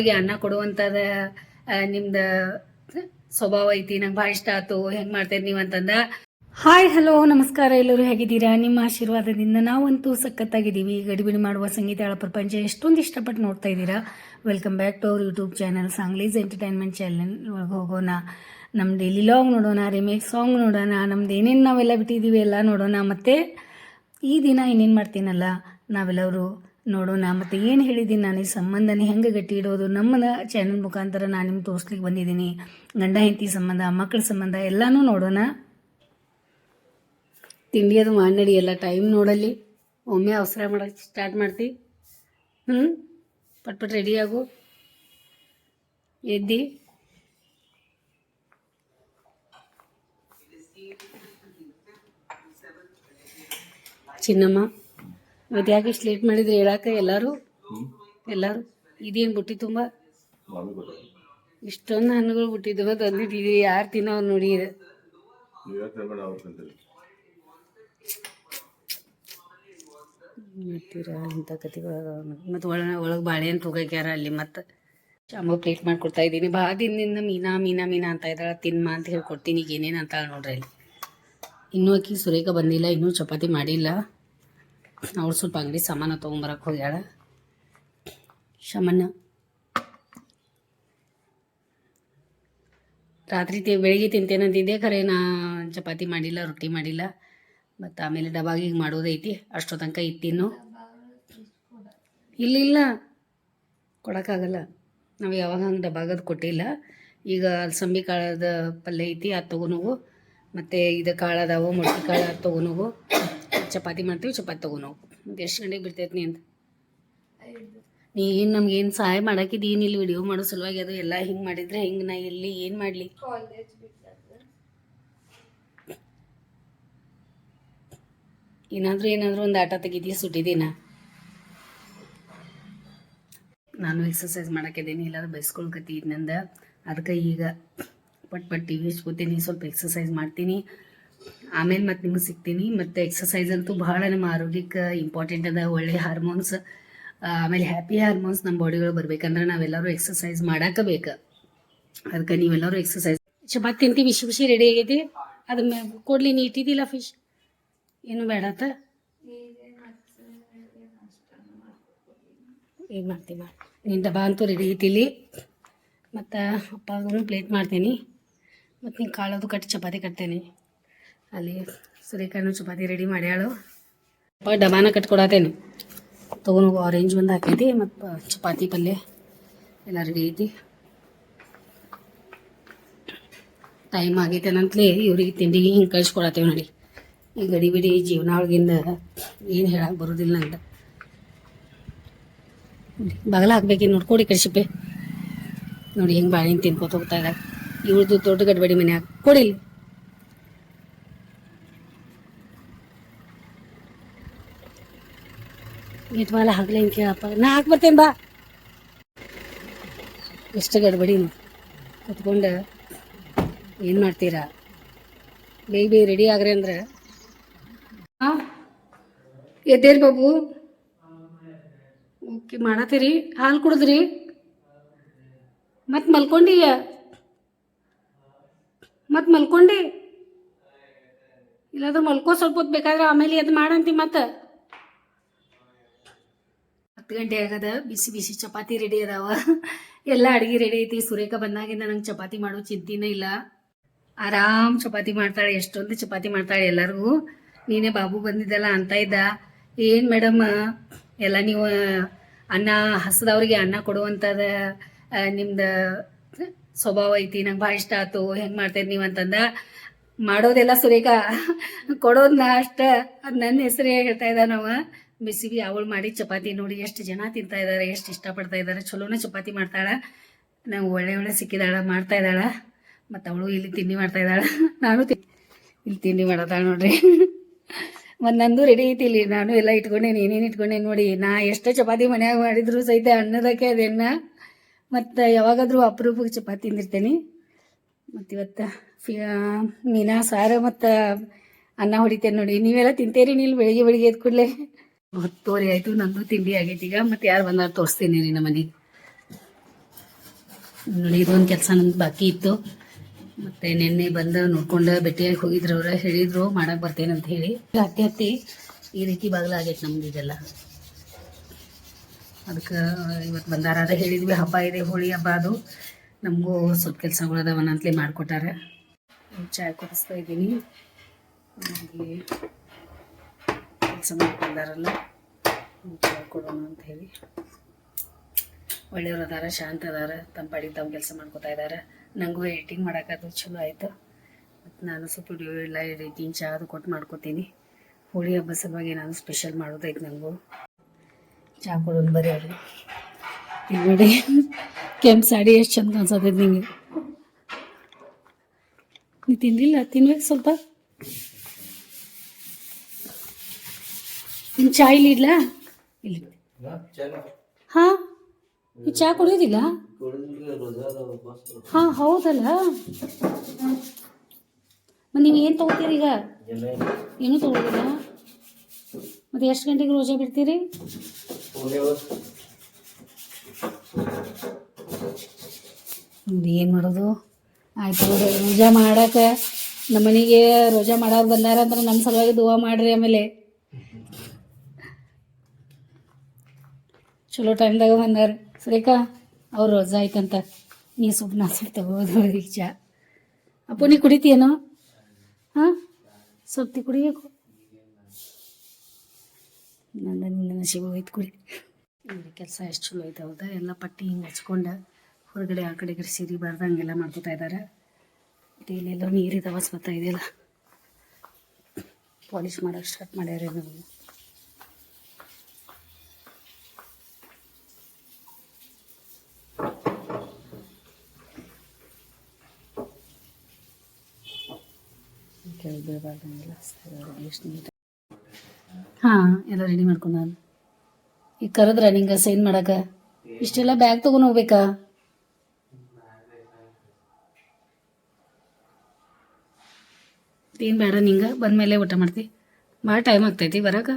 ಹಸದವ್ರಿಗೆ ಅನ್ನ ಕೊಡುವಂಥದ ನಿಮ್ದು ಸ್ವಭಾವ ಐತಿ, ನಂಗೆ ಭಾಳ ಇಷ್ಟ ಆಯ್ತು ಹೆಂಗೆ ಮಾಡ್ತೀರಿ ನೀವು ಅಂತಂದ. ಹಾಯ್, ಹಲೋ, ನಮಸ್ಕಾರ, ಎಲ್ಲರೂ ಹೇಗಿದ್ದೀರಾ? ನಿಮ್ಮ ಆಶೀರ್ವಾದದಿಂದ ನಾವಂತೂ ಸಖತ್ತಾಗಿದ್ದೀವಿ. ಗಡಿಬಿಡಿ ಮಾಡುವ ಸಂಗೀತ ಪ್ರಪಂಚ ಎಷ್ಟೊಂದು ಇಷ್ಟಪಟ್ಟು ನೋಡ್ತಾ ಇದ್ದೀರಾ? Welcome back to our YouTube channel Sanglis entertainment channel ಒಳಗೆ ಹೋಗೋಣ. ನಮ್ಮ ಡೈಲಿ ಲಾಗ್ ನೋಡೋಣ ರಿಮೇಕ್ ಸಾಂಗ್ ನೋಡೋಣ, ನಮ್ದು ಏನೇನು ನಾವೆಲ್ಲ ಬಿಟ್ಟಿದ್ದೀವಿ ಎಲ್ಲ ನೋಡೋಣ. ಮತ್ತು ಈ ದಿನ ಏನೇನು ಮಾಡ್ತೀನಲ್ಲ, ನಾವೆಲ್ಲರೂ ನೋಡೋಣ. ಮತ್ತು ಏನು ಹೇಳಿದ್ದೀನಿ ನಾನು? ಈ ಸಂಬಂಧನೇ ಹೆಂಗೆ ಗಟ್ಟಿ ಇಡೋದು? ನಮ್ಮ ಚಾನಲ್ ಮುಖಾಂತರ ನಾನು ನಿಮ್ಗೆ ತೋರಿಸ್ಲಿಕ್ಕೆ ಬಂದಿದ್ದೀನಿ. ಗಂಡ, ಹೆಂಡತಿ ಸಂಬಂಧ ಮಕ್ಕಳ ಸಂಬಂಧ ಎಲ್ಲನೂ ನೋಡೋಣ. ತಿಂಡಿ ಅದು ಮಾಡಿ ಎಲ್ಲ ಟೈಮ್ ನೋಡಲ್ಲಿ. ಒಮ್ಮೆ ಅವಸರ ಮಾಡೋಕ್ಕೆ ಸ್ಟಾರ್ಟ್ ಮಾಡ್ತಿ. ಹ್ಞೂ ರೆಡಿ ಆಗು. ಎದ್ದಿ. ಚಿನ್ನಮ್ಮ. ಇವತ್ತು ಯಾಕೆ ಇಷ್ಟು ಲೇಟ್ ಮಾಡಿದ್ರೆ ಹೇಳಾಕ ಎಲ್ಲರೂ? ಎಲ್ಲರೂ? ಇದೇನು ಬುಟ್ಟಿ ತುಂಬ? ಇಷ್ಟೊಂದು ಹಣ್ಣುಗಳು ಬಿಟ್ಟಿದ್ವ ತಂದಿದ್ದೀವಿ ಯಾರು ತಿನ್ನೋ ನೋಡಿ ಮಾಡ್ತೀರಾ ಇಂಥ ಕತೆಗಳು ಮತ್ತು ಒಳ ಒಳಗೆ ಬಾಳೆಹಣ್ಣು ತೊಗೋಕ್ಯಾರ ಅಲ್ಲಿ ಮತ್ತು ಚಾಮೋ ಪ್ಲೇಟ್ ಮಾಡ್ಕೊಡ್ತಾ ಇದ್ದೀನಿ. ಭಾಳ ದಿನದಿಂದ ಮೀನಾ ಮೀನಾ ಮೀನಾ ಅಂತ ಇದ್ದಾಳೆ. ತಿನ್ಮ ಅಂತ ಹೇಳ್ಕೊಡ್ತೀನಿ. ಈಗ ಏನೇನು ಅಂತಾಳೆ ನೋಡ್ರಿ ಅಲ್ಲಿ. ಇನ್ನೂ ಅಕ್ಕಿ ಸುರೇಖ ಬಂದಿಲ್ಲ ಇನ್ನೂ ಚಪಾತಿ ಮಾಡಿಲ್ಲ. ಅವ್ಳು ಸ್ವಲ್ಪ ಅಂಗಡಿ ಸಾಮಾನು ತೊಗೊಂಬರಕ್ಕೆ ಹೋಗ್ಯಾಳ. ಶಮನ್ನ ರಾತ್ರಿ ತಿ, ಬೆಳಿಗ್ಗೆ ತಿಂತೇನಂತಿದ್ದೆ ಖರೆ ನಾ ಚಪಾತಿ ಮಾಡಿಲ್ಲ, ರೊಟ್ಟಿ ಮಾಡಿಲ್ಲ. ಮತ್ತು ಆಮೇಲೆ ಡಬಾಗಿಗೆ ಮಾಡೋದೈತಿ ಅಷ್ಟೋ ತನಕ ಇತ್ತಿನ್ನು ಇಲ್ಲ ಇಲ್ಲ. ಕೊಡೋಕ್ಕಾಗಲ್ಲ. ನಾವು ಯಾವಾಗ ಹಂಗೆ ಡಬಾಗದು ಕೊಟ್ಟಿಲ್ಲ. ಈಗ ಅಲ್ಸಂಬಿ ಕಾಳದ ಪಲ್ಯ ಐತಿ, ಅದು ತೊಗೊನೋಗು ಮತ್ತು ಇದು ಕಾಳು ಅದಾವು, ಮೊಟ್ಟಿ ಕಾಳು ಅದು ತೊಗೊನೋಗು ಚಪಾತಿ ಮಾಡ್ತೀವಿ ಚಪಾತಿ ತಗೋ ನಾವು ಎಷ್ಟು ಗಂಟೆಗೆ ಬಿಡ್ತೈತೆ ನೀ ಅಂತ ನೀ ಏನು ನಮ್ಗೆ ಏನು ಸಹಾಯ ಮಾಡಾಕಿದ್ದು ಏನಿಲ್ಲ ವಿಡಿಯೋ ಮಾಡೋ ಸಲುವಾಗಿ ಅದು ಎಲ್ಲ ಹಿಂಗೆ ಮಾಡಿದ್ರೆ ಹಿಂಗೆ ನಾ ಇಲ್ಲಿ ಏನು ಮಾಡಲಿ? ಏನಾದರೂ ಏನಾದರೂ ಒಂದು ಆಟ ತೆಗಿದೀಯ ಸುಟ್ಟಿದ್ದೀನ ನಾನು ಎಕ್ಸಸೈಸ್ ಮಾಡೋಕ್ಕಿದ್ದೀನಿ ಇಲ್ಲಾಂದ್ರೆ ಬೈಸ್ಕೊಳ್ಕತ್ತಿ ನಂದ. ಅದಕ್ಕೆ ಈಗ ಪಟ್ ಪಟ್ ಟಿ ವಿ ಹಚ್ಕೋತೀನಿ ಸ್ವಲ್ಪ ಎಕ್ಸಸೈಸ್ ಮಾಡ್ತೀನಿ. ಆಮೇಲೆ ಮತ್ತೆ ನಿಮ್ಗೆ ಸಿಗ್ತೀನಿ. ಮತ್ತು ಎಕ್ಸಸೈಸ್ ಅಂತೂ ಭಾಳ ನಮ್ಮ ಆರೋಗ್ಯಕ್ಕೆ ಇಂಪಾರ್ಟೆಂಟ್ ಅದ, ಒಳ್ಳೆ ಹಾರ್ಮೋನ್ಸ್ ಆಮೇಲೆ ಹ್ಯಾಪಿ ಹಾರ್ಮೋನ್ಸ್ ನಮ್ಮ ಬಾಡಿಗಳು ಬರ್ಬೇಕಂದ್ರೆ ನಾವೆಲ್ಲರೂ ಎಕ್ಸಸೈಸ್ ಬೇಕು. ಅದಕ್ಕೆ ನೀವೆಲ್ಲರೂ ಎಕ್ಸಸೈಸ್ ಚಪಾತಿ ತಿಂತಿ ಬಿಸಿ ಬಿಸಿ ರೆಡಿ ಆಗೈತಿ. ಅದನ್ನ ಕೊಡ್ಲಿ ನೀ ಇಟ್ಟಿದ್ದಿಲ್ಲ ಫಿಶ್ ಏನು ಬೇಡತ್ತ ಏನು ಮಾಡ್ತೀನಿ ಮಾಡಿ ನಿನ್ನ ಡಬ್ಬ ಅಂತೂ ರೆಡಿ ಐತಿಲಿ ಮತ್ತು ಅಪ್ಪ ಪ್ಲೇಟ್ ಮಾಡ್ತೀನಿ. ಮತ್ತು ನೀನು ಕಾಳದು ಕಟ್ಟಿ ಚಪಾತಿ ಕಟ್ತೇನೆ. ಅಲ್ಲಿ ಸುರೇಖಾನು ಚಪಾತಿ ರೆಡಿ ಮಾಡ್ಯಾಳು ಡಬಾನ ತಗೊಂಡು ತೊಗೊಂಡು ಆರೆಂಜ್ ಒಂದು ಹಾಕೈತಿ ಮತ್ತು ಚಪಾತಿ ಪಲ್ಯ ಎಲ್ಲ ರೆಡಿ ಐತಿ. ಟೈಮ್ ಆಗೈತೆ ನಂತಲೇ ಇವ್ರಿಗೆ ತಿಂಡಿಗೆ ಹಿಂಗೆ ಕಳ್ಸಿಕೊಡತ್ತೇವೆ ನೋಡಿ. ಈ ಗಡಿ ಬಿಡಿ ಜೀವನ ಒಳಗಿಂದ ಏನು ಹೇಳಕ್ಕೆ ಬರೋದಿಲ್ಲ ಅಂತ ಬಗಲ ಹಾಕ್ಬೇಕು ನೋಡ್ಕೊಡಿ ಕಳ್ಸಿಪ್ಪೆ ನೋಡಿ ಹಿಂಗೆ ಬಾಳೆಹಣ್ಣು ತಿನ್ಕೋತ ಹೋಗ್ತಾ ಇದ್ದಾರೆ ಇವ್ರದ್ದು ದೊಡ್ಡ ಗಡ್ಬಡಿ ಮನ್ಯಾಗ. ಕೊಡಿಲ್ಲ ಬಾಲ ಹಾಕ್ಲಿ ಅಂತ ಕೇಳಪ್ಪ. ನಾ ಹಾಕಿ ಬರ್ತೇನೆ ಬಾ. ಎಷ್ಟು ಗಡ್ಬಡಿ ಕುತ್ಕೊಂಡು ಏನು ಮಾಡ್ತೀರಾ? ಬೇಗ ಬೇಗ ರೆಡಿ ಆಗ್ರಿ ಅಂದ್ರೆ. ಹಾಂ ಎದ್ದೇರಿ ಬಾಬು. ಓಕೆ, ಮಾಡತ್ತೀರಿ. ಹಾಲು ಕುಡಿದ್ರಿ. ಮತ್ತೆ ಮಲ್ಕೊಂಡಿಯ ಮತ್ತೆ ಮಲ್ಕೊಂಡಿ. ಇಲ್ಲಾಂದ್ರೆ ಮಲ್ಕೋ ಸ್ವಲ್ಪ ಹೊತ್ತು ಬೇಕಾದ್ರೆ ಆಮೇಲೆ ಅದು ಮಾಡಂತಿ ಮತ್ತೆ. ಹತ್ತು ಗಂಟೆ ಆಗದ, ಬಿಸಿ ಬಿಸಿ ಚಪಾತಿ ರೆಡಿ ಅದಾವ. ಎಲ್ಲ ಅಡುಗೆ ರೆಡಿ ಐತಿ. ಸುರೇಖ ಬಂದಾಗಿಂದ ನಂಗೆ ಚಪಾತಿ ಮಾಡೋ ಚಿಂತಿನೇ ಇಲ್ಲ. ಆರಾಮ್ ಚಪಾತಿ ಮಾಡ್ತಾಳೆ, ಎಷ್ಟೊಂದು ಚಪಾತಿ ಮಾಡ್ತಾಳೆ ಎಲ್ಲರಿಗೂ. ನೀನೇ ಬಾಬು ಬಂದಿದ್ದಲ್ಲ ಅಂತ ಇದ್ದ. ಏನು ಮೇಡಮ್ ಎಲ್ಲ ನೀವು, ಅನ್ನ ಹಸದವ್ರಿಗೆ ಅನ್ನ ಕೊಡುವಂಥದ್ದು ನಿಮ್ದು ಸ್ವಭಾವ ಐತಿ, ನಂಗೆ ಭಾಳ ಇಷ್ಟ ಆಯ್ತು ಹೆಂಗೆ ಮಾಡ್ತೀರಿ ನೀವು ಅಂತಂದ. ಮಾಡೋದೆಲ್ಲ ಸುರೇಖ ಕೊಡೋದನ್ನ ಅಷ್ಟ, ಅದು ನನ್ನ ಹೆಸರೇ ಹೇಳ್ತಾ ಇದ್ದ ನಾವು ಬಿಸಿ ಬಿ ಅವಳು ಮಾಡಿ ಚಪಾತಿ ನೋಡಿ ಎಷ್ಟು ಜನ ತಿಂತಾ ಇದ್ದಾರೆ ಎಷ್ಟು ಇಷ್ಟಪಡ್ತಾ ಇದ್ದಾರೆ ಚಲೋನೇ ಚಪಾತಿ ಮಾಡ್ತಾಳೆ. ನಾವು ಒಳ್ಳೆ ಒಳ್ಳೆ ಸಿಕ್ಕಿದಾಳೆ, ಮಾಡ್ತಾ ಇದ್ದಾಳೆ ಮತ್ತು ಅವಳು ಇಲ್ಲಿ ತಿಂಡಿ ಮಾಡ್ತಾ ಇದ್ದಾಳೆ ನಾನು ತಿ ಇಲ್ಲಿ ತಿಂಡಿ ಮಾಡತ್ತಾಳೆ ನೋಡ್ರಿ. ಮತ್ತು ನಂದು ರೆಡಿ ಐತಿ ಇಲ್ಲಿ. ನಾನು ಎಲ್ಲ ಇಟ್ಕೊಂಡೇನಿ, ಏನೇನು ಇಟ್ಕೊಂಡೇನಿ ನೋಡಿ. ನಾ ಎಷ್ಟೇ ಚಪಾತಿ ಮನ್ಯಾಗ ಮಾಡಿದ್ರು ಸಹಿತ ಅನ್ನದಕ್ಕೆ ಅದನ್ನ ಮತ್ತು ಯಾವಾಗಾದರೂ ಅಪರೂಪಕ್ಕೆ ಚಪಾತಿ ತಿಂದಿರ್ತೇನೆ. ಮತ್ತು ಇವತ್ತು ಫಿ ಮೀನಾ, ಸಾರು ಮತ್ತು ಅನ್ನ ಹೊಡಿತೇನೆ ನೋಡಿ. ನೀವೆಲ್ಲ ತಿಂತೀರಿ ನೀನು ಬೆಳಿಗ್ಗೆ ಬೆಳಿಗ್ಗೆ ಎದ್ದು ಕೂಡಲೇ. ಹೊತ್ತುವರೆ ಆಯ್ತು, ನಂದು ತಿಂಡಿ ಆಗೈತಿ ಈಗ. ಮತ್ತೆ ಯಾರು ಬಂದಾರ ತೋರಿಸ್ತೀನಿ ರೀ ನಮ್ಮ ಮನೆಗೆ ನೋಡಿ, ಇದೊಂದು ಕೆಲಸ ನಮ್ಗೆ ಬಾಕಿ ಇತ್ತು. ಮತ್ತೆ ನಿನ್ನೆ ಬಂದು ನೋಡ್ಕೊಂಡು ಭೇಟಿಯಾಗಿ ಹೋಗಿದ್ರು ಅವ್ರ, ಹೇಳಿದ್ರು, ಮಾಡಕ್ ಬರ್ತೇನೆ ಅಂತ ಹೇಳಿ. ಹತ್ತಿ ಹತ್ತಿ ಈ ರೀತಿ ಬಾಗಿಲಾಗೈತೆ ನಮ್ದು ಇದೆಲ್ಲ. ಅದಕ್ಕೆ ಇವತ್ತು ಬಂದಾರ ಅದ ಹೇಳಿದ್ವಿ. ಹಬ್ಬ ಇದೆ, ಹೋಳಿ ಹಬ್ಬ ಅದು. ನಮಗೂ ಸ್ವಲ್ಪ ಕೆಲಸಗಳು ಅದಾವ ಅಂತಲೇ ಮಾಡಿಕೊಟ್ಟಾರೆ. ಚಾಯ್ ಕುಡಿಸ್ತಾ ಇದ್ದೀನಿ. ಹಾಗೆ ಕೆಲಸ ಕೊಡೋಣ ಅಂತ ಹೇಳಿ. ಒಳ್ಳೆಯವ್ರು ಅದಾರ, ಶಾಂತ ಅದಾರ, ತಮ್ಮ ಪಾಡಿಗೆ ತಾವು ಕೆಲಸ ಮಾಡ್ಕೊತಾ ಇದ್ದಾರೆ ನನಗೂ ಎಡಿಟಿಂಗ್ ಮಾಡೋಕ್ಕದು ಚಲೋ ಆಯಿತು. ಮತ್ತು ನಾನು ಸ್ವಲ್ಪ ವಿಡಿಯೋ ಎಲ್ಲ ಎಡಿಟಿಂಗ್ ಚಾ ಅದು ಕೊಟ್ಟು ಮಾಡ್ಕೊತೀನಿ. ಹೋಳಿ ಹಬ್ಬ ಸಲುವಾಗಿ ನಾನು ಸ್ಪೆಷಲ್ ಮಾಡೋದೈತೆ ನನಗೂ ಚಹಾ ಕೊಡೋದು ಬರೀ ಅವ್ರಿ. ಇಲ್ಲಿ ನೋಡಿ, ಕೆಂಪು ಸಾಡಿ ಎಷ್ಟು ಚಂದ ಅನ್ಸತೈತೆ ನಿಂಗೆ. ನೀ ತಿನ್ನಲಿಲ್ಲ ತಿನ್ಬೇಕು ಸ್ವಲ್ಪ? ನಿನ್ನ ಚಾ ಇಲ್ಲಿ ಇಡ್ಲಾ? ಇಲ್ಲಿ. ಹಾಂ ಈ ಚಾ ಕುಡಿಯೋದಿಲ್ಲ ಹಾಂ ಹೌದಲ್ಲ. ಮತ್ತು ನೀವು ಏನು ತೊಗೋತೀರಿ ಈಗ? ಏನು ತಗೋದಿಲ್ಲ. ಮತ್ತು ಎಷ್ಟು ಗಂಟೆಗೆ ರೋಜಾ ಬಿಡ್ತೀರಿ? ಏನು ಮಾಡೋದು? ಆಯ್ತು ರೋಜಾ ಮಾಡಕ್ಕೆ ನಮ್ಮ ಮನೆಗೆ ರೋಜಾ ಮಾಡೋರು ಬಂದಾರ ಅಂದ್ರೆ ನಮ್ಮ ಸಲುವಾಗಿ ದುವಾ ಮಾಡ್ರಿ ಆಮೇಲೆ. ಚಲೋ ಟೈಮ್ದಾಗ ಬಂದಾರ. ಸರಿಕಾ? ಅವ್ರು ರೋಜಾ ಆಯ್ತಂತ. ನೀ ಸೊಪ್ಪು ನಾ ಸೊಪ್ಪು ತಗೋದು ಚಾ. ಅಪ್ಪು, ನೀ ಕುಡಿತೀಯೇನೋ? ಹಾಂ? ಸೊಪ್ತಿ ಕುಡಿಯಬೇಕು ನನ್ನ ನಿನ್ನ ಹೋಯ್ತು ಕುಡಿ. ಕೆಲಸ ಎಷ್ಟು ಚಲೋ ಐತೆ ಹೌದಾ? ಎಲ್ಲ ಪಟ್ಟಿ ಹಿಂಗೆ ಹಚ್ಕೊಂಡು ಹೊರಗಡೆ ಆ ಕಡೆ ಕಡೆ ಸೀರೆ ಬರ್ದಂಗೆಲ್ಲ ಮಾಡ್ಕೊತಾ ಇದ್ದಾರೆ ಇಲ್ಲೆಲ್ಲ ನೀರಿದಾವ ಸ್ವತ ಇದೆಯಲ್ಲ. ಪಾಲಿಷ್ ಮಾಡೋಕೆ ಸ್ಟಾರ್ಟ್ ಮಾಡ್ಯಾರ ನಾವು ಬೀಳಬಾರ್ದಂಗೆಲ್ಲ ಎಷ್ಟು ನೀಟ್ ಹಾಂ, ಎಲ್ಲ ರೆಡಿ ಮಾಡ್ಕೊಂಡು ನಾನು. ಈಗ ಕರೆದ್ರ ನಿಂಗೆ ಸೈನ್ ಮಾಡಕ್ಕೆ? ಇಷ್ಟೆಲ್ಲ ಬ್ಯಾಗ್ ತಗೊಂಡು ಹೋಗ್ಬೇಕಾ? ಏನು ಬೇಡ ನಿಂಗೆ, ಬಂದಮೇಲೆ ಊಟ ಮಾಡ್ತಿ. ಭಾಳ ಟೈಮ್ ಆಗ್ತೈತಿ ಬರಕ.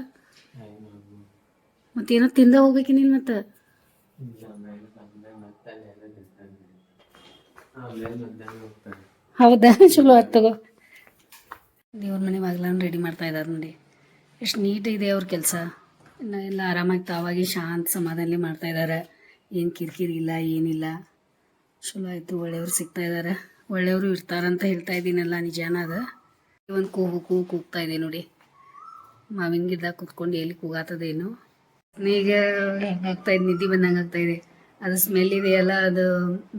ಮತ್ತೇನೋ ತಿಂದ ಹೋಗ್ಬೇಕು ನೀನು ಮತ್ತೆ? ಹೌದಾ? ಚಲೋ ಆಯ್ತು ತಗೋ. ದೇವ್ರ ಮನೆ ಬಾಗಿಲನ್ನು ರೆಡಿ ಮಾಡ್ತಾ ಇದ್ದಾರೆ ನೋಡಿ. ಎಷ್ಟು ನೀಟ್ ಇದೆ ಅವ್ರ ಕೆಲಸ. ಇನ್ನು ಎಲ್ಲ ಆರಾಮಾಗಿ ತಾವಾಗಿ ಶಾಂತ ಸಮಾಧಾನಲಿ ಮಾಡ್ತಾ ಇದ್ದಾರೆ ಏನು ಕಿರಿಕಿರಿ ಇಲ್ಲ, ಏನಿಲ್ಲ. ಚಲೋ ಆಯಿತು, ಒಳ್ಳೆಯವ್ರು ಸಿಗ್ತಾ ಇದ್ದಾರೆ ಒಳ್ಳೆಯವರು ಇರ್ತಾರಂತ ಹೇಳ್ತಾ ಇದ್ದೀನಲ್ಲ, ನಿಜಾನ ಅದು. ಒಂದು ಕೂಗು ಕೂಗು ಕೂಗ್ತಾ ಇದೆ ನೋಡಿ. ಮಾವಿನ ಗಿಡ ಕುತ್ಕೊಂಡು ಎಲ್ಲಿ ಕೂಗಾತದೇನು ಈಗ ಆಗ್ತಾ ಇದೆ, ನಿದ್ದೆ ಬಂದಂಗೆ ಆಗ್ತಾ ಇದೆ. ಅದು ಸ್ಮೆಲ್ ಇದೆಯಲ್ಲ ಅದು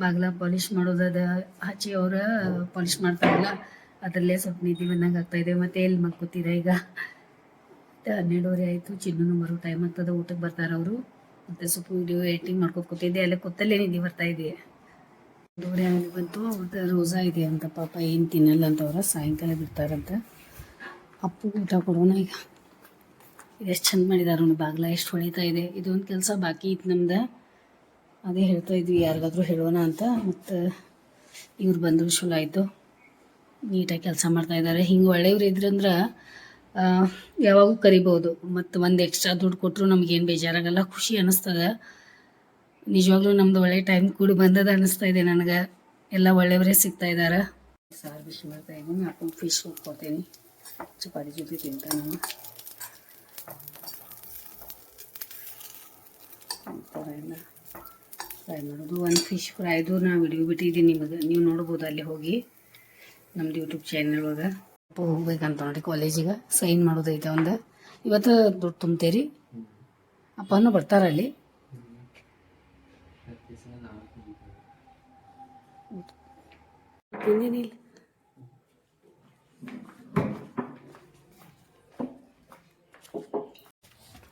ಬಾಗಿಲ ಪಾಲಿಷ್ ಅದು ಹಚ್ಚಿ ಅವ್ರ ಪಾಲಿಷ್ ಮಾಡ್ತಾರಲ್ಲ. ಅದರಲ್ಲೇ ಸ್ವಲ್ಪ ನಿದ್ದೆ ಬಂದಂಗೆ ಆಗ್ತಾ ಇದೆ. ಮತ್ತೆ ಎಲ್ಲಿ ಮಲ್ಕೋತೀರ ಈಗ? ಹನ್ನೆರಡುವರೆ ಆಯಿತು. ಚಿನ್ನೂ ಬರೋ ಟೈಮ್ ಆಗ್ತದೆ ಊಟಕ್ಕೆ ಬರ್ತಾರೆ ಅವರು? ಮತ್ತೆ ಸ್ವಲ್ಪ ವಿಡಿಯೋ ಎಡಿಟಿಂಗ್ ಮಾಡ್ಕೊತ ಕೂತಿದ್ದೆ. ಅಲ್ಲೇ ಕೂತಲ್ಲೇ ನಿದ್ದೆ ಬರ್ತಾ ಇದೆ. ದೂರ ಬಂತು. ಮತ್ತು ರೋಸಾ ಇದೆ ಅಂತ ಪಾಪ ಏನು ತಿನ್ನಲ್ಲ ಅಂತ ಅವ್ರ. ಸಾಯಂಕಾಲ ಬಿಡ್ತಾರಂತ. ಅಪ್ಪು ಊಟ ಕೊಡೋಣ ಈಗ. ಎಷ್ಟು ಚಂದ ಮಾಡಿದಾರ ಬಾಗ್ಲ. ಎಷ್ಟು ಹೊಳಿತಾ ಇದೆ. ಇದೊಂದು ಕೆಲಸ ಬಾಕಿ ಇತ್ತು ನಮ್ದು. ಅದೇ ಹೇಳ್ತಾ ಇದ್ವಿ, ಯಾರಿಗಾದ್ರೂ ಹೇಳೋಣ ಅಂತ. ಮತ್ತು ಇವ್ರು ಬಂದರು, ಚಲೋ ಆಯಿತು. ನೀಟಾಗಿ ಕೆಲಸ ಮಾಡ್ತಾ ಇದ್ದಾರೆ. ಹಿಂಗೆ ಒಳ್ಳೆಯವ್ರು ಇದ್ರಂದ್ರೆ ಯಾವಾಗೂ ಕರಿಬೋದು. ಮತ್ತು ಒಂದು ಎಕ್ಸ್ಟ್ರಾ ದುಡ್ಡು ಕೊಟ್ಟರು ನಮಗೇನು ಬೇಜಾರಾಗಲ್ಲ. ಖುಷಿ ಅನ್ನಿಸ್ತದೆ ನಿಜವಾಗ್ಲೂ ನಮ್ದು ಒಳ್ಳೆ ಟೈಮ್ ಕೂಡ ಬಂದದ ಅನ್ನಿಸ್ತಾ ಇದೆ ನನಗೆ. ಎಲ್ಲ ಒಳ್ಳೆಯವರೇ ಸಿಗ್ತಾ ಇದ್ದಾರೆ ಸಾರು ಬಿಸಿ ಮಾಡ್ತಾ ಇದ್ದೀನಿ. ಫಿಶ್ ಕೊಡ್ತೀನಿ. ಚಪಾತಿ ಜೊತೆ ತಿಂತಾನೆ ನಾನು. ಫ್ರೈ ಮಾಡೋದು. ಒಂದು ಫಿಶ್ ಫ್ರೈದು ನಾವು ವಿಡಿಯೋ ಬಿಟ್ಟಿದ್ದೀನಿ ನಿಮಗೆ. ನೀವು ನೋಡ್ಬೋದು ಅಲ್ಲಿ ಹೋಗಿ. ನಮ್ದು ಯೂಟ್ಯೂಬ್ ಚಾನಲ್ ಒಳಗೆ. ಹೋಗ್ಬೇಕಂತ ನೋಡಿ ಕಾಲೇಜಿಗೆ ಸೈನ್ ಮಾಡೋದೈತೆ ಒಂದು ಇವತ್ತು ದುಡ್ಡು ತುಂಬತೇರಿ. ಅಪ್ಪನೂ ಬರ್ತಾರ ಅಲ್ಲಿ.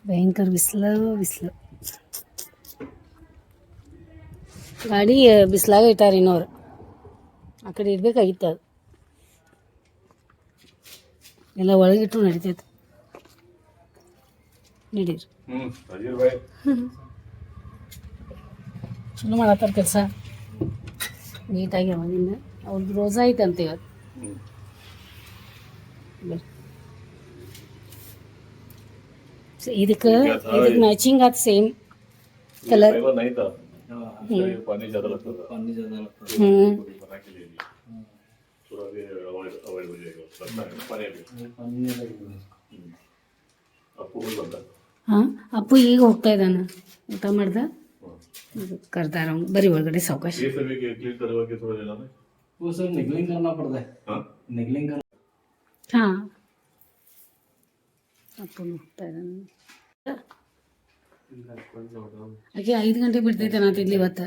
ಭಯಂಕರ ಬಿಸಿಲು ಬಿಸಿಲು. ಗಾಡಿ, ಬಿಸಿಲಾಗ ಇಟ್ಟಾರ ಇನ್ನೋರು. ಆ ಕಡೆ ಇರ್ಬೇಕಾಗಿತ್ತು ಅದು. ಎಲ್ಲ ಒಳಗಿಟ್ರು ನಡಿತೈತೆ. ನಡೀರಿ. ಚಲೋ ಮಾಡತ್ತಾರ ಕೆಲಸ. ನೀಟಾಗಿ ಅವಾಗಿಂದ ಅವ್ರದ್ದು ರೋಸಾ ಐತಂತೆ ಇವತ್ತು. ಬರ್ರಿ. ಸ- ಇದಕ್ಕೆ ಇದಕ್ಕೆ ಮ್ಯಾಚಿಂಗ್ ಆತ್ ಸೇಮ್ ಕಲರ್ पाणी Kurabiye olay, olay olacak olsa. Ben paniğe bir. Appu ಹಾಂ ಅಪ್ಪು ಈಗ ಹೋಗ್ತಾ ಇದ್ದಾನೆ ಊಟ ಮಾಡ್ದ ಕರ್ದಾರ ಅವ್ನು ಬರೀ ಒಳಗಡೆ ಸಾವಕಾಶ ಈ ಸಭೆಗೆ ಕ್ಲೀನ್ ತರವಾಗಿ ನೆಗ್ಲಿಂಗ್ ಪಡ್ದೆ ನೆಗ್ಲಿಂಗ್ ಹಾಂ ಅಪ್ಪು ಹೋಗ್ತಾ ಇದ್ದಾನೆ ಆಕೆ ಐದು ಗಂಟೆ ಬಿಡ್ತೈತೆ ನಾ ತಿನ್ಲಿ ಇವತ್ತು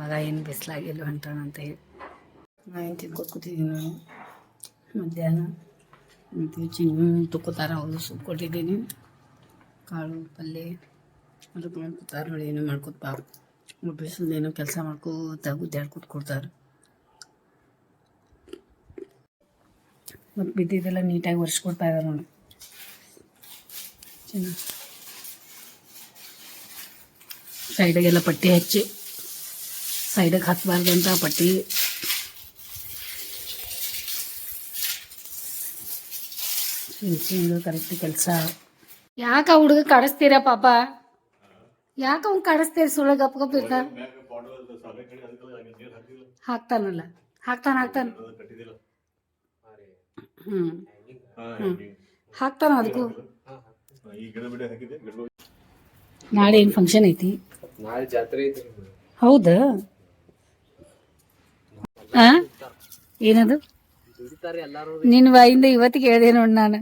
ಮಗ ಏನು ಬಿಸಿಲಾಗಿಲ್ಲ ಹೊಂಟಾನಂತ ಹೇಳಿ. ನಾ ಏನು ತಿನ್ಕೊತ್ ಕೂತಿದ್ದೀನಿ ನಾನು ಮಧ್ಯಾಹ್ನ ಮತ್ತು ಚಿನ್ನು ತುಕ್ಕೋತಾರ ಅವರು ಸೂಪ್ ಕೊಟ್ಟಿದ್ದೀನಿ. ಕಾಳು ಪಲ್ಯ ಅದಕ್ಕೆ ಮಾಡ್ಕೊತಾರ ನೋಡಿ ಏನೋ ಮಾಡ್ಕೊತ ಬಿಸಿಲು ಏನೋ ಕೆಲಸ ಮಾಡ್ಕೋತ ಗುದ್ದಾಡ್ಕೊತ ಕೊಡ್ತಾರೆ ಮತ್ತು ಬಿದ್ದಿದ್ದೆಲ್ಲ ನೀಟಾಗಿ ಒರೆಸ್ಕೊಡ್ತಾ ಇದ್ದಾರೆ ನೋಡಿ. ಚೆನ್ನಾಗಿ ಸೈಡಿಗೆಲ್ಲ ಪಟ್ಟಿ ಹಚ್ಚಿ. ಸೈಡಿಗೆ ಹತ್ತಬಾರ್ದಂಥ ಪಟ್ಟಿ. ಕರೆಕ್ಟ್ ಕೆಲಸ. ಯಾಕೆ ಹುಡುಗ ಕಾಡಿಸ್ತೀರ ಪಾಪ? ಯಾಕೆ ಅವ್ನು ಕಾಡಿಸ್ತೀರ ಸುಳ್ಳು ಗಪ್ ಗಪ್ ಇರ್ತಾನ ಹಾಕ್ತಾನಲ್ಲ. ಹಾಕ್ತಾನ ಹಾಕ್ತಾನ. ಹ್ಞೂ ಹ್ಞೂ ಹಾಕ್ತಾನ ಅದಕ್ಕೂ. ನಾಳೆ ಏನು ಫಂಕ್ಷನ್ ಐತಿ? ನಾಳೆ ಜಾತ್ರೆ ಐತಿ ಹೌದಾ? ಏನದು? ನಿನ್ನ ಬಾಯಿಂದ ಇವತ್ತು ಕೇಳಿದೆ ನೋಡಿ ನಾನು.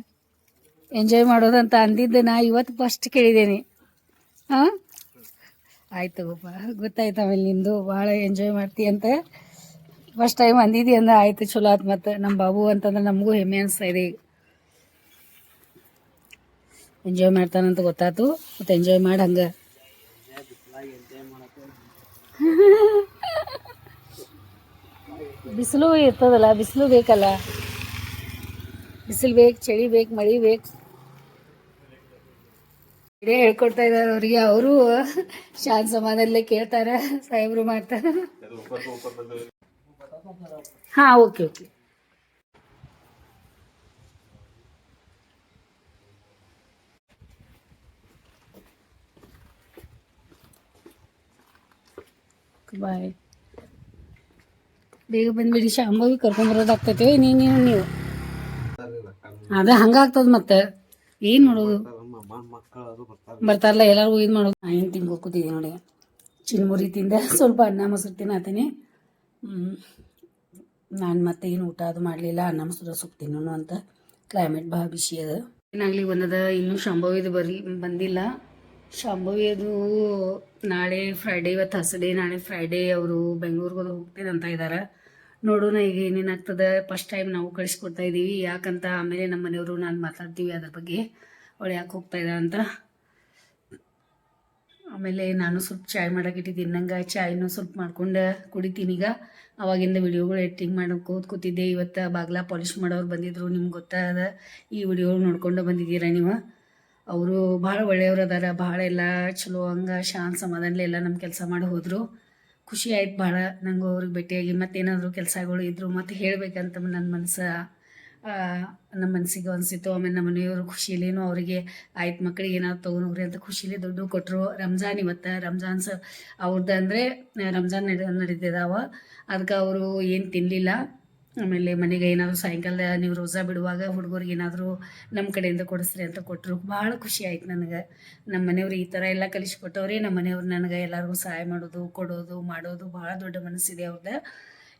ಎಂಜಾಯ್ ಮಾಡೋದಂತ ಅಂದಿದ್ದೆ ನಾ ಇವತ್ತು ಫಸ್ಟ್ ಕೇಳಿದ್ದೇನೆ. ಹಾಂ ಆಯ್ತು ಗೊತ್ತಾಯ್ತು ಆಮೇಲೆ ನಿಂದು, ಭಾಳ ಎಂಜಾಯ್ ಮಾಡ್ತಿ ಅಂತ. ಫಸ್ಟ್ ಟೈಮ್ ಅಂದಿದ್ದಿ ಅಂದ್ರೆ ಆಯ್ತು ಚಲೋ ಆಯ್ತು ಮತ್ತೆ ನಮ್ಮ ಬಾಬು ಅಂತಂದ್ರೆ ನಮಗೂ ಹೆಮ್ಮೆ ಅನಿಸ್ತಾ ಇದೆ. ಈಗ ಎಂಜಾಯ್ ಮಾಡ್ತಾನಂತ ಗೊತ್ತಾಯ್ತು ಮತ್ತು ಎಂಜಾಯ್ ಮಾಡಿ ಹಂಗೆ. ಬಿಸಿಲು ಇರ್ತದಲ್ಲ, ಬಿಸಿಲು ಬೇಕಲ್ಲ? ಬಿಸಿಲು ಬೇಕು, ಚಳಿ ಬೇಕು, ಮಳಿ ಬೇಕು. ಇದೇ ಹೇಳ್ಕೊಡ್ತಾ ಇದ್ದಾರೆ ಅವ್ರಿಗೆ. ಅವರು ಶಾಂತ ಸಮಾನದಲ್ಲೇ ಕೇಳ್ತಾರೆ, ಸಾಹೇಬ್ರು ಮಾಡ್ತಾರೆ. ಹಾಂ, ಓಕೆ ಓಕೆ. ಬಾಯ್ ಬೇಗ ಬಂದ್ಬಿಡಿ ಶಾಂಭವಿ ಕರ್ಕೊಂಬರೋದಾಗ್ತೈತಿ ನೀನು ನೀವು. ಅದ ಹಂಗಾಗ್ತದ ಮತ್ತೆ. ಏನು ಮಾಡೋದು? ಬರ್ತಾರಲ್ಲ, ಎಲ್ಲರಿಗೂ ಇದು ಮಾಡೋದು. ಏನು ತಿಂದು ಕೂತಿದ್ದೀನಿ ನೋಡಿ. ಚಿನ್ಮುರಿ ತಿಂದ. ಸ್ವಲ್ಪ ಅನ್ನ ಮೊಸರು ತಿನ್ನತ್ತೀನಿ ನಾನು ಮತ್ತೆ ಏನು ಊಟ ಅದು ಮಾಡಲಿಲ್ಲ. ಅನ್ನ ಮೊಸರು ಸೊಪ್ಪು ತಿನ್ನೋಣ ಅಂತ. ಕ್ಲೈಮೇಟ್ ಭಾಳ ಬಿಸಿ ಅದ. ಏನಾಗಲಿ ಬಂದದ? ಇನ್ನೂ ಶಾಂಭವಿದು ಬರಿ, ಬಂದಿಲ್ಲ. ಶಾಂಭವಿಯದು ನಾಳೆ ಫ್ರೈಡೇ ಇವತ್ತು ಹಸಡೇ ನಾಳೆ ಫ್ರೈಡೇ ಅವರು ಬೆಂಗಳೂರಿಗೆ ಹೋಗ್ತೀನಿ ಅಂತ ಇದ್ದಾರೆ ನೋಡೋಣ ಈಗ ಏನೇನಾಗ್ತದೆ. ಫಸ್ಟ್ ಟೈಮ್ ನಾವು ಕಳಿಸ್ಕೊಡ್ತಾ ಇದ್ದೀವಿ ಯಾಕಂತ ಆಮೇಲೆ ನಮ್ಮ ಮನೆಯವರು ನಾನು ಮಾತಾಡ್ತೀವಿ ಅದ್ರ ಬಗ್ಗೆ. ಅವಳು ಯಾಕೆ ಹೋಗ್ತಾ ಇದ್ದ ಅಂತ. ಆಮೇಲೆ ನಾನು ಸ್ವಲ್ಪ ಚಾಯ್ ಮಾಡಕ್ಕೆ ಇಟ್ಟಿದ್ದೀನಿ. ನಂಗೆ ಚಾಯ್ನೂ ಸ್ವಲ್ಪ ಮಾಡ್ಕೊಂಡು ಕುಡಿತೀನಿ ಈಗ. ಅವಾಗಿಂದ ವಿಡಿಯೋಗಳು ಎಡಿಟಿಂಗ್ ಮಾಡೋಕೆ ಕೂತಿದ್ದೆ ಇವತ್ತು ಬಾಗ್ಲ ಪಾಲಿಷ್ ಮಾಡೋರು ಬಂದಿದ್ರು. ನಿಮ್ಗೆ ಗೊತ್ತಾದ ಈ ವಿಡಿಯೋಗಳು ನೋಡ್ಕೊಂಡು ಬಂದಿದ್ದೀರ ನೀವು? ಅವರು ಭಾಳ ಒಳ್ಳೆಯವ್ರು ಅದಾರ. ಭಾಳ ಎಲ್ಲ ಚಲೋ ಹಂಗೆ ಶಾಂತ ಸಮಾಧಾನಲೆ ಎಲ್ಲ ನಮ್ಮ ಕೆಲಸ ಮಾಡಿ ಹೋದರು. ಖುಷಿ ಆಯ್ತು ಭಾಳ ನಂಗೆ ಅವ್ರಿಗೆ ಭೇಟಿಯಾಗಿ ಮತ್ತೇನಾದರೂ ಕೆಲಸಗಳು ಇದ್ರು ಮತ್ತು ಹೇಳಬೇಕಂತ ನನ್ನ ಮನಸ್ಸು ನಮ್ಮ ಮನಸ್ಸಿಗೆ ಅನಿಸಿತು ಆಮೇಲೆ ನಮ್ಮ ಮನೆಯವರು ಖುಷಿಲೇನು ಅವರಿಗೆ ಆಯ್ತು ಮಕ್ಕಳಿಗೆ ಏನಾದ್ರು ತೊಗೊಂಡೋಗ್ರಿ ಅಂತ ಖುಷಿಲೇ ದುಡ್ಡು ಕೊಟ್ಟರು ರಂಜಾನ್ ಇವತ್ತು, ರಂಜಾನ್ ಸ ಅವ್ರದ್ದು ಅಂದರೆ, ರಂಜಾನ್ ನಡೆ ನಡೀತಿದಾವ ಅದಕ್ಕೆ ಅವರು ಏನು ತಿನ್ನಲಿಲ್ಲ ಆಮೇಲೆ ಮನೆಗೆ ಏನಾದರೂ ಸಾಯಂಕಾಲ ನೀವು ರೋಜಾ ಬಿಡುವಾಗ ಹುಡುಗರಿಗೆ ಏನಾದರೂ ನಮ್ಮ ಕಡೆಯಿಂದ ಕೊಡಿಸ್ರಿ ಅಂತ ಕೊಟ್ಟರು ಭಾಳ ಖುಷಿ ಆಯ್ತು ನನಗೆ. ನಮ್ಮ ಮನೆಯವ್ರು ಈ ಥರ ಎಲ್ಲ ಕಲಿಸ್ಕೊಟ್ಟವ್ರೆ ನಮ್ಮ ಮನೆಯವ್ರು ನನಗೆ ಎಲ್ಲರಿಗೂ ಸಹಾಯ ಮಾಡೋದು, ಕೊಡೋದು, ಮಾಡೋದು ಭಾಳ ದೊಡ್ಡ ಮನಸ್ಸಿದೆ ಅವ್ರದ್ದು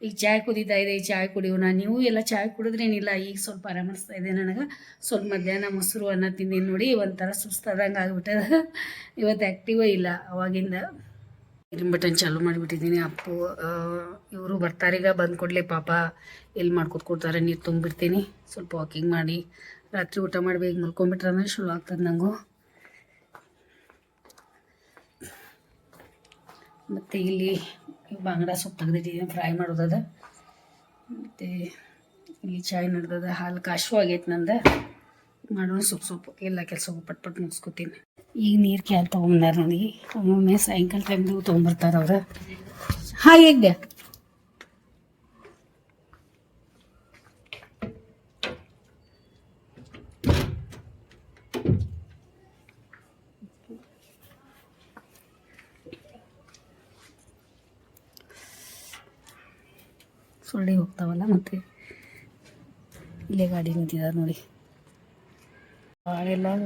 ಈಗ ಚಾಯ್ ಕುದೀತಾ ಇದೆ, ಈ ಚಾಯ್ ಕುಡಿಯೋಣ. ನೀವು ಎಲ್ಲ ಚಾಯ್ ಕುಡಿದ್ರೇನಿಲ್ಲ, ಈಗ ಸ್ವಲ್ಪ ಆರಾಮಿಸ್ತಾ ಇದೆ ನನಗೆ. ಸ್ವಲ್ಪ ಮಧ್ಯಾಹ್ನ ಮೊಸರು, ಅನ್ನ ತಿಂದೀನಿ ನೋಡಿ ಒಂಥರ ಸುಸ್ತಾದಂಗೆ ಆಗ್ಬಿಟ್ಟದ. ಇವತ್ತು ಆ್ಯಕ್ಟಿವೇ ಇಲ್ಲ ಅವಾಗಿಂದ. ನೀರಿನ ಬಟನ್ ಚಾಲೂ ಮಾಡಿಬಿಟ್ಟಿದ್ದೀನಿ ಅಪ್ಪು ಇವರು ಬರ್ತಾರೀಗ ಬಂದು ಕೊಡಲಿ ಪಾಪ ಎಲ್ಲಿ ಮಾಡ್ಕೊತ ಕೊಡ್ತಾರೆ, ನೀರು ತುಂಬಿಡ್ತೀನಿ ಸ್ವಲ್ಪ ವಾಕಿಂಗ್ ಮಾಡಿ, ರಾತ್ರಿ ಊಟ ಮಾಡಿ ಬೇಗ ಮಲ್ಕೊಂಬಿಟ್ರೆ ಶುರು ಆಗ್ತದೆ ನನಗೂ ಮತ್ತು ಇಲ್ಲಿ ಬಾಂಗಡ ಸೊಪ್ಪು ತೆಗೆದಿಟ್ಟಿದ್ದೀನಿ ಫ್ರೈ ಮಾಡೋದದ. ಮತ್ತು ಇಲ್ಲಿ ಚಾಯ್ ನಡೆದದ. ಹಾಲು ಕಾಶು ಆಗೈತೆ ನಂದು. ಮಾಡೋಣ ಸೊಪ್ಪು ಸೊಪ್ಪು ಎಲ್ಲ ಕೆಲಸ ಪಟ್ ಪಟ್ ಮುಗಿಸ್ಕೊತೀನಿ. ಈಗ ನೀರು ಕ್ಯಾನ್ ತೊಗೊಂಬಂದಾರ ನೋಡಿ. ಒಮ್ಮೊಮ್ಮೆ ಸಾಯಂಕಾಲ ಟೈಮ್ದು ತೊಗೊಂಬರ್ತಾರೆ ಅವ್ರು. ಹಾಂ, ಹೇಗೆ ಸೊಳ್ಳೆ ಹೋಗ್ತಾವಲ್ಲ ಮತ್ತೆ. ಇಲ್ಲೇ ಗಾಡಿ ನಿಂತಿದ್ದಾರೆ ನೋಡಿ.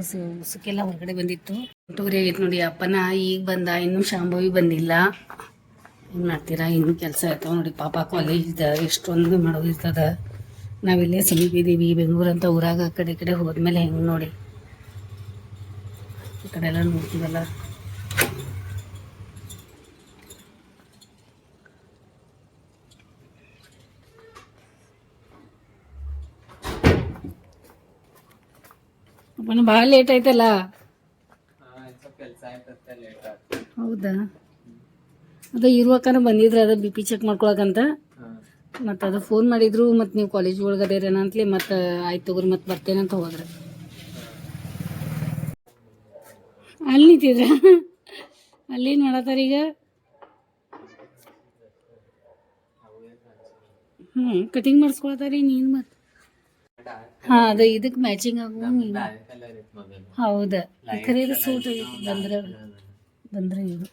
ಉಸು ಉಸುಕೆಲ್ಲ ಹೊರಗಡೆ ಬಂದಿತ್ತು. ಟೂರಿ ಆಗೈತೆ ನೋಡಿ ಅಪ್ಪನ, ಈಗ ಬಂದ, ಇನ್ನೂ ಶಾಂಭವಿ ಬಂದಿಲ್ಲ. ಏನು ಮಾಡ್ತೀರಾ? ಇನ್ನೂ ಕೆಲಸ ಆಯ್ತಾವ ನೋಡಿ. ಪಾಪ ಕಾಲೇಜ್ ಎಷ್ಟೊಂದು ಮಾಡೋದಿರ್ತದ ನಾವಿಲ್ಲೇ ಇದೀವಿ ಬೆಂಗಳೂರು ಅಂತ ಊರಾಗ ಕಡೆ ಕಡೆ ಹೋದ್ಮೇಲೆ ಹೆಂಗೆ ನೋಡಿ? ಈ ಕಡೆ ಎಲ್ಲ ನೋಡ್ತೀವಲ್ಲ. ಅಪ್ಪನ ಭಾಳ ಲೇಟ್ ಆಯ್ತಲ್ಲ? ಹೌದಾ? ಅದು ಇರುವಕ್ಕನ ಬಂದಿದ್ರ, ಅದ ಬಿ ಪಿ ಚೆಕ್ ಮಾಡ್ಕೊಳಕಂತ. ಮತ್ತೆ ಅದು ಫೋನ್ ಮಾಡಿದ್ರು, ಮತ್ತು ನೀವು ಕಾಲೇಜ್ ಒಳಗೆ ಅದೇರೇನ ಅಂತಲೇ ಮತ್ತು ಆಯ್ತು ತಗೋರಿ, ಮತ್ತು ಬರ್ತೇನೆ ಅಂತ ಹೋದ್ರೆ. ಅಲ್ಲಿ ನಿಂತಿದ್ರ? ಅಲ್ಲೇನು ಮಾಡತ್ತಾರ ಈಗ? ಹ್ಞೂ ಕಟಿಂಗ್ ಮಾಡಿಸ್ಕೊಳತ್ತಾರಿ ನೀನು ಮತ್ತು? ಹಾಂ ಅದು ಇದಕ್ಕೆ ಮ್ಯಾಚಿಂಗ್ ಆಗಂಗಿಲ್ಲ ಹೌದ. ಖರೀದಿ ಸೂಟ್ ಬಂದ್ರೆ ಬಂದ್ರೆ ಇದು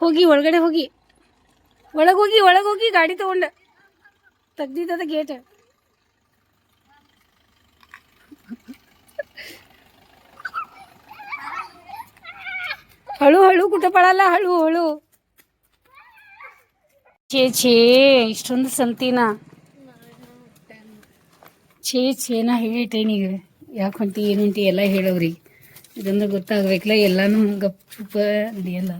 ಹೋಗಿ ಒಳಗಡೆ ಹೋಗಿ. ಒಳಗೆ ಹೋಗಿ ಒಳಗೆ ಹೋಗಿ ಗಾಡಿ ತಗೊಂಡ. ತೆಗ್ದಿದ್ದದ ಗೇಟ್ ಹಳು ಹಳು ಕುಟಪಳಲ್ಲ ಹಳು ಹಳು. ಛೇ ಛೇ ಇಷ್ಟೊಂದು ಸಂತಿನ. ಛೇ ಛೇ ನಾ ಈಗ ಯಾಕೆ ಹೊಂಟಿ ಏನು ಹೊಂಟಿ ಎಲ್ಲ ಹೇಳವ್ರಿ. ಇದಂದ್ರೆ ಗೊತ್ತಾಗ್ಬೇಕಲ್ಲ ಎಲ್ಲಾನು ಗಪ್ಪ ನಡೆಯಲ್ಲ.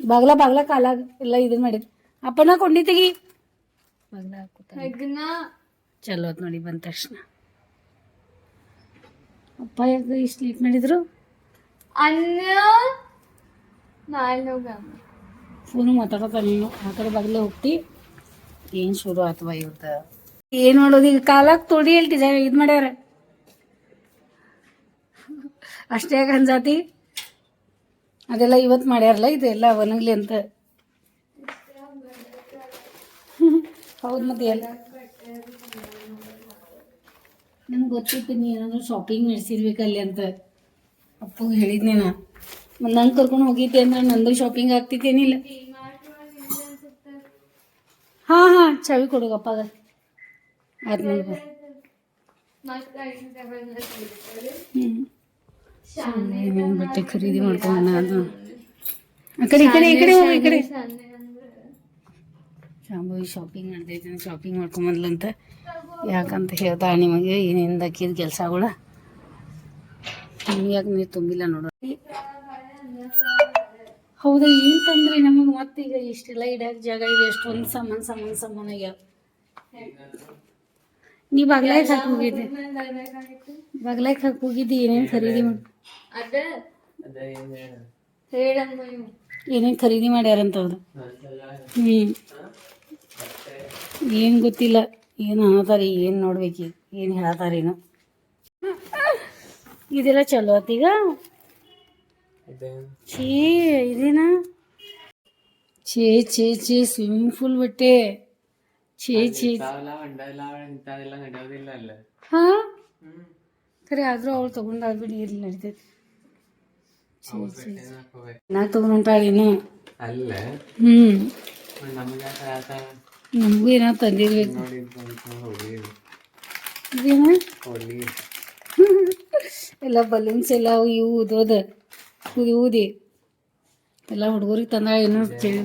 ಬಾಗ್ಲ ಬಾಗ್ಲ ಕಾಲಾಗ ಎಲ್ಲ ಇದನ್ನ ಮಾಡಿದ್ರು ಅಪ್ಪನ ಕೊಂಡಿ ತೆಗಿ. ಬಾಗ್ಲ ಹಾಕುತ್ತ ಚಲೋ ಆತ್ ನೋಡಿ ಬಂದ ತಕ್ಷಣ. ಅಪ್ಪ ಯಾಕೆ ಇಷ್ಟು ಲೇಟ್ ಮಾಡಿದ್ರು? ಅನ್ನ. ನಾಳೆ ಫೋನು ನೀನು ಆ ಕಡೆ ಬಾಗಿಲ ಹೋಗ್ತಿ ಏನು ಶುರು ಆತವ ಇವ್ರದ? ಏನು ಮಾಡೋದು? ಈಗ ಕಾಲಕ್ಕೆ ತೊಡಿ ಹೇಳ್ತಿದ್ದೆ ಇದು ಮಾಡ್ಯಾರ. ಅಷ್ಟೇ ಅಂಜಾತಿ ಅದೆಲ್ಲ ಇವತ್ತು ಮಾಡ್ಯಾರಲ್ಲ ಇದೆಲ್ಲ ಒಣಗ್ಲಿ ಅಂತ. ಹೌದು ಮತ್ತೆ ಎಲ್ಲ ನನಗೆ ಗೊತ್ತಿತ್ತು, ನೀ ಏನಾದ್ರು ಶಾಪಿಂಗ್ ನಡೆಸಿರ್ಬೇಕಲ್ಲಿ ಅಂತ. ಅಪ್ಪಗೆ ಹೇಳಿದ್ನಿ ನಾ. ಮತ್ತು ನಂಗೆ ಕರ್ಕೊಂಡು ಹೋಗಿದ್ದೆ ಅಂದ್ರೆ ನಂದು ಶಾಪಿಂಗ್ ಆಗ್ತಿತ್ತೇನಿಲ್ಲ. ಹಾಂ ಹಾಂ, ಚವಿ ಕೊಡು ನನಗೆ ಹ್ಞೂ ಬಟ್ಟೆ ಖರೀದಿ ಮಾಡ್ಕೊಂಡ ಅದು ಆ ಕಡೆ ಈ ಕಡೆ ಈ ಕಡೆ ಹೋಗು ಈ ಕಡೆ ಶಾಂಭವಿ ಶಾಪಿಂಗ್ ನಡೆದೈತೆ ಶಾಪಿಂಗ್ ಮಾಡ್ಕೊಂಬಂದ್ಲಂತ ಯಾಕಂತ ಹೇಳ್ತಾ ನಿಮಗೆ ಏನಿಂದ ದಕ್ಕಿದ ಕೆಲಸಗಳು ಯಾಕೆ ನೀರು ತುಂಬಿಲ್ಲ ನೋಡು ಹೌದಾ ಏನು ತಂದ್ರಿ ನಮಗೆ ಮತ್ತೀಗ ಇಷ್ಟೆಲ್ಲ ಇಡಕ್ಕೆ ಜಾಗ ಇದೆ ಎಷ್ಟೊಂದು ಸಾಮಾನು ಸಾಮಾನು ಸಾಮಾನು ಆಗ್ಯಾವ. ನೀ ಬಾಗ್ಲಾಯ್ಕ ಹಾಕಿ ಹೋಗಿದ್ದೆ. ಬಾಗ್ಲಾಯ್ಕ ಹಾಕಿ ಹೋಗಿದ್ದಿ ಏನೇನು ಖರೀದಿ ಮಾಡಿ. ಏನೇನು ಖರೀದಿ ಮಾಡ್ಯಾರಂತ ಅವ್ರು ಹ್ಞೂ ಏನು ಗೊತ್ತಿಲ್ಲ ಏನು ಅನ್ನತಾರಿ ಏನು ನೋಡ್ಬೇಕು ಏನು ಹೇಳತ್ತಾರೇನು ಇದೆಲ್ಲ ಚಲೋ ಆತೀಗ ಇದೇನ್ ಛೀ ಇದೇನಾ? ಛೇ ಛೇ ಛೇ ಸ್ವಿಮ್ಮಿಂಗ್ ಪೂಲ್ ಬಟ್ಟೆ. ಅಲ್ಲ ಹಾ ಕರೆ ಖರೆ ಆದ್ರೂ ಅವಳು ತಗೊಂಡಾಗ ಬಿಡಿ ಇರ್ಲಿ ನಡೀತೈತಿ ನಾ ತಗೊಂಡಾಳೇನು ಅಲ್ಲ ಹ್ಮ್ ನಮ್ಗೆ ಏನೋ ತಂದಿರ್ಬೇಕು ಇದೇನು ಎಲ್ಲ ಬಲೂನ್ಸ್ ಎಲ್ಲ ಇವು ಊದೋದ ಊದಿ ಊದಿ ಎಲ್ಲ ಹುಡುಗರಿಗೆ ತಂದ ಏನೋ ಚಳಿ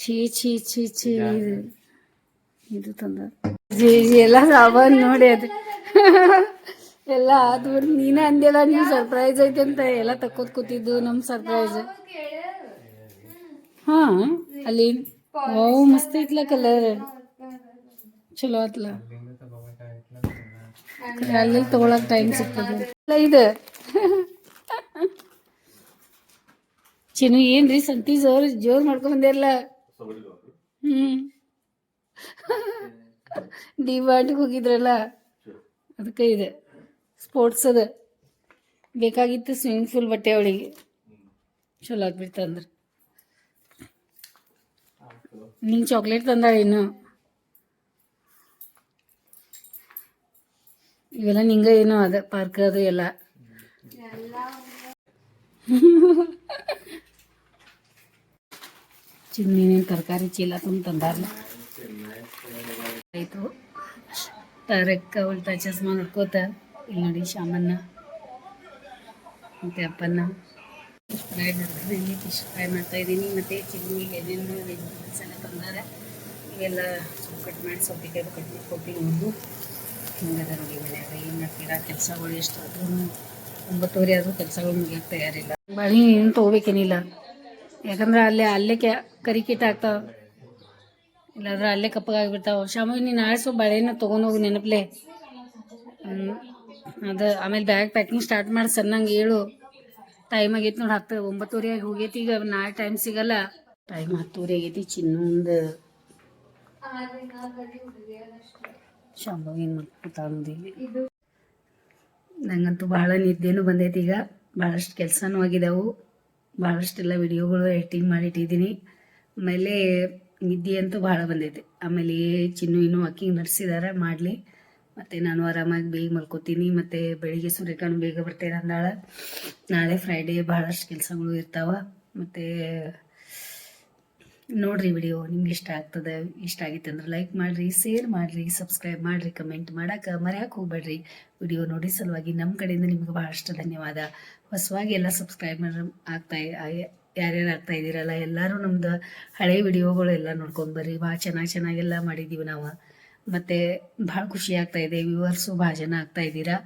ಛೀ ಛೀ ಛೀ ಛೀ ಇದು ಇದು ತಂದ. ಜಿ ಜಿ ಎಲ್ಲ ಸಾಬಾನ್ ನೋಡಿ ಅದು. ಎಲ್ಲ ಅದು ನೀನೇ ಅಂದೆಲ್ಲ ನೀವು ಸರ್ಪ್ರೈಸ್ ಐತೆ ಅಂತ. ಎಲ್ಲ ತಕ್ಕೋದ್ ಕೂತಿದ್ದು ನಮ್ಮ ಸರ್ಪ್ರೈಸ್ ಹಾ ಅಲ್ಲಿ ಓ ಮಸ್ತ್ ಐತ್ಲ ಕಲರ್ ಚಲೋ ಆತ್ಲ. ಅಲ್ಲಿ ತಗೊಳಕ್ ಟೈಮ್ ಸಿಗ್ತದೆ. ಇದು. ಚಿನ್ನು ಏನ್ರಿ ಸಂತಿ ಜೋರ್ ಜೋರ್ ಮಾಡ್ಕೊಂಡ್ ಬಂದಿರಲ್ಲ ಡಿ ಮಾರ್ಟ್ಗೆ ಹೋಗಿದ್ರಲ್ಲ? ಅದಕ್ಕೆ ಇದೆ. ಸ್ಪೋರ್ಟ್ಸ್ ಅದ. ಬೇಕಾಗಿತ್ತು ಸ್ವಿಮ್ಮಿಂಗ್ ಪೂಲ್ ಬಟ್ಟೆ ಅವಳಿಗೆ. ಚಲೋ ಆಗ್ಬಿಡ್ತು ಅಂದ್ರೆ. ನಿಂಗೆ ಚಾಕ್ಲೇಟ್ ತಂದಾಳ ಇನ್ನು? ಇವೆಲ್ಲ ನಿಂಗ ಏನೋ ಅದ ಪಾರ್ಕ್ ಅದು ಎಲ್ಲ. ಚಿನ್ನಿನ ತರಕಾರಿ ಚೀಲ ತುಂಬ ತಂದಾರಲ್ಲ ಆಯಿತು. ತಾರಕ್ಕ ಉಲ್ಟಾ ಚಸ್ಮಾ ನೋಡ್ಕೋತ. ಇಲ್ಲಿ ನೋಡಿ ಶಾಮನ್ನ ಮತ್ತು ಅಪ್ಪನ್ನ ಫಿಶ್ ಫ್ರೈ ಮಾಡ್ತಿದ್ದೀನಿ ಫಿಶ್ ಫ್ರೈ ಮಾಡ್ತಾ ಇದ್ದೀನಿ. ಮತ್ತು ಚಿಮ್ನಿಗೆ ಏನೇನು ವೆಜಿಟೇಬಲ್ಸ್ ಎಲ್ಲ ತಂದಾರ. ಇವೆಲ್ಲ ಕಟ್ ಮಾಡಿ ಸೊಪ್ಪಿಗೆ ಕಟ್ ಮಾಡಿ ಕೊಟ್ಟು ಹುರಿದು ಹಿಂಗದ ನೋಡಿ ಮನ್ಯಾಗ ಏನು ಮಾಡ್ತೀರಾ? ಕೆಲಸಗಳು ಎಷ್ಟು ಆದ್ರೂ ಒಂಬತ್ತುವರೆ ಆದರೂ ಕೆಲಸಗಳು ಮುಗಿಯಕ್ಕೆ ತಯಾರಿಲ್ಲ. ಬಾಳಿ ಏನು ತೊಗೋಬೇಕೇನಿಲ್ಲ. ಯಾಕಂದ್ರೆ ಅಲ್ಲೇ ಅಲ್ಲೇ ಕ್ಯಾ ಕರಿ ಕೀಟ ಆಗ್ತಾವೆ ಇಲ್ಲಾಂದ್ರೆ ಅಲ್ಲೇ ಕಪ್ಪಗಾಗಿಬಿಡ್ತಾವೆ. ಶಾಮು ನೀನು ನಾಳೆ ಸ್ವಲ್ಪ ಬಾಳೆಹಣ್ಣು ತೊಗೊಂಡೋಗು ನೆನಪಲೆ. ಅದು ಆಮೇಲೆ ಬ್ಯಾಗ್ ಪ್ಯಾಕಿಂಗ್ ಸ್ಟಾರ್ಟ್ ಮಾಡಿ ಸಣ್ಣಂಗೆ ಹೇಳು. ಟೈಮ್ ಆಗೈತಿ ನೋಡಿ, ಹತ್ತು, ಒಂಬತ್ತುವರೆ ಆಗಿ ಹೋಗೈತಿ. ಈಗ ನಾಳೆ ಟೈಮ್ ಸಿಗಲ್ಲ. ಟೈಮ್ ಹತ್ತುವರೆ ಆಗೈತಿ, ಚಿನ್ನೊಂದು. ಶಾಂಬು ಏನು ಮಾಡ್ಕೊತಾಳೋದಿಲ್ಲ ನಂಗಂತೂ ಭಾಳ ನಿದ್ದೆನೂ ಬಂದೈತಿ ಈಗ. ಭಾಳಷ್ಟು ಕೆಲಸನೂ ಆಗಿದಾವು. ಭಾಳಷ್ಟೆಲ್ಲ ವಿಡಿಯೋಗಳು ಎಡಿಟಿಂಗ್ ಮಾಡಿಟ್ಟಿದ್ದೀನಿ. ಆಮೇಲೆ ನಿದ್ದೆ ಅಂತೂ ಭಾಳ ಬಂದೈತೆ. ಆಮೇಲೆ ಚಿನ್ನು ಇನ್ನೂ ಅಕ್ಕಿ ನಡೆಸಿದಾರೆ, ಮಾಡಲಿ. ಮತ್ತು ನಾನು ಆರಾಮಾಗಿ ಬೇಗ ಮಲ್ಕೋತೀನಿ. ಮತ್ತು ಬೆಳಿಗ್ಗೆ ಸೂರ್ಯಕಾನು ಬೇಗ ಬರ್ತೇನೆ ಅಂದಾಳ. ನಾಳೆ ಫ್ರೈಡೇ ಭಾಳಷ್ಟು ಕೆಲಸಗಳು ಇರ್ತಾವೆ. ಮತ್ತು ನೋಡ್ರಿ ವಿಡಿಯೋ ನಿಮ್ಗೆ ಇಷ್ಟ ಆಗ್ತದೆ, ಇಷ್ಟ ಆಗಿತ್ತು ಅಂದ್ರೆ ಲೈಕ್ ಮಾಡಿರಿ ಶೇರ್ ಮಾಡಿರಿ ಸಬ್ಸ್ಕ್ರೈಬ್ ಮಾಡಿರಿ ಕಮೆಂಟ್ ಮಾಡಕ್ಕೆ ಮರ್ಯಾಕೆ ಹೋಗ್ಬೇಡ್ರಿ. ವಿಡಿಯೋ ನೋಡಿ ಸಲುವಾಗಿ ನಮ್ಮ ಕಡೆಯಿಂದ ನಿಮ್ಗೆ ಭಾಳಷ್ಟು ಧನ್ಯವಾದ. ಹೊಸವಾಗಿ ಎಲ್ಲ ಸಬ್ಸ್ಕ್ರೈಬ್ ಮಾಡಿ ಆಗ್ತಾ ಯಾರ್ಯಾರು ಆಗ್ತಾ ಇದ್ದೀರಲ್ಲ, ಎಲ್ಲರೂ ನಮ್ದು ಹಳೆ ವಿಡಿಯೋಗಳು ಎಲ್ಲ ನೋಡ್ಕೊಂಡು ಬರ್ರಿ. ಭಾಳ ಚೆನ್ನಾಗಿ ಚೆನ್ನಾಗೆಲ್ಲ ಮಾಡಿದ್ದೀವಿ ನಾವು. ಮತ್ತು ಭಾಳ ಖುಷಿ ಆಗ್ತಾ ಇದೆ ವ್ಯೂವರ್ಸು ಭಾಳ ಜನ ಆಗ್ತಾ ಇದ್ದೀರಾ.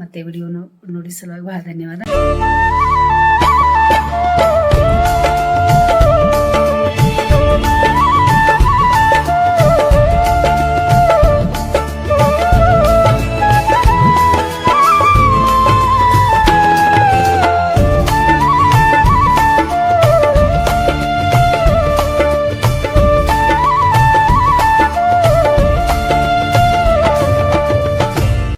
ಮತ್ತು ವಿಡಿಯೋನು ನೋಡಿ ಸಲುವಾಗಿ ಭಾಳ ಧನ್ಯವಾದ.